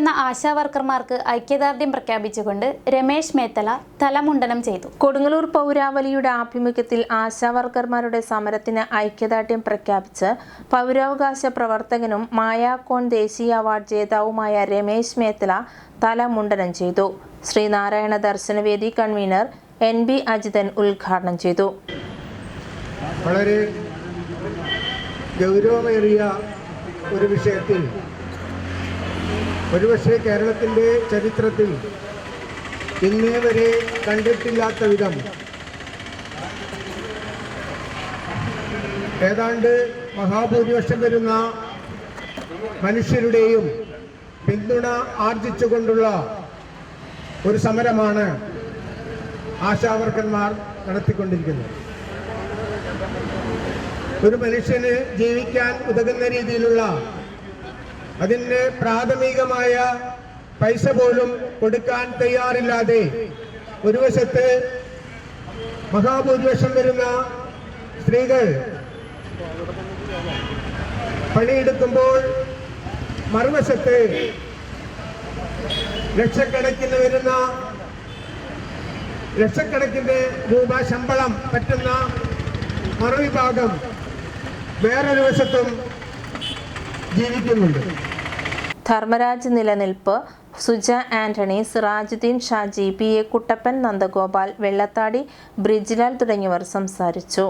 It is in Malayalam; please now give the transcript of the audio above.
ചെയ്യുന്ന ആശാ വർക്കർമാർക്ക് ഐക്യദാർഢ്യം പ്രഖ്യാപിച്ചുകൊണ്ട് രമേശ് മേത്തല തലമുണ്ടനം ചെയ്തു. കൊടുങ്ങല്ലൂർ പൗരാവലിയുടെ ആഭിമുഖ്യത്തിൽ ആശാവർക്കർമാരുടെ സമരത്തിന് ഐക്യദാർഢ്യം പ്രഖ്യാപിച്ച് പൗരാവകാശ പ്രവർത്തകനും മായാക്കോൺ ദേശീയ അവാർഡ് ജേതാവുമായ രമേശ് മേത്തല തലമുണ്ടനം ചെയ്തു. ശ്രീനാരായണ ദർശനവേദി കൺവീനർ എൻ ബി അജിതൻ ഉദ്ഘാടനം ചെയ്തു. വളരെ ഗൗരവമേറിയ ഒരു വിഷയത്തിൽ ഒരുപക്ഷെ കേരളത്തിന്റെ ചരിത്രത്തിൽ ഇന്നേ വരെ കണ്ടിട്ടില്ലാത്ത വിധം ഏതാണ്ട് മഹാഭൂരിപക്ഷം വരുന്ന മനുഷ്യരുടെയും പിന്തുണ ആർജിച്ചുകൊണ്ടുള്ള ഒരു സമരമാണ് ആശാവർക്കന്മാർ നടത്തിക്കൊണ്ടിരിക്കുന്നത്. ഒരു മനുഷ്യന് ജീവിക്കാൻ ഉതകുന്ന രീതിയിലുള്ള അതിന് പ്രാഥമികമായ പൈസ പോലും കൊടുക്കാൻ തയ്യാറില്ലാതെ ഒരു വശത്ത് മഹാഭൂരിപക്ഷം വരുന്ന സ്ത്രീകൾ പണിയെടുക്കുമ്പോൾ മറുവശത്ത് ലക്ഷക്കണക്കിന് വരുന്ന ലക്ഷക്കണക്കിന് രൂപ ശമ്പളം പറ്റുന്ന മറുവിഭാഗം വേറൊരു വശത്തും ജീവിക്കുന്നുണ്ട്. ധർമ്മരാജ് നിലനിൽപ്പ് Suja Antony Sirajudheen Shaji P A Kuttappan Nandagopal Vellathadi Brijilal തുടങ്ങിയവർ സംസാരിച്ചു.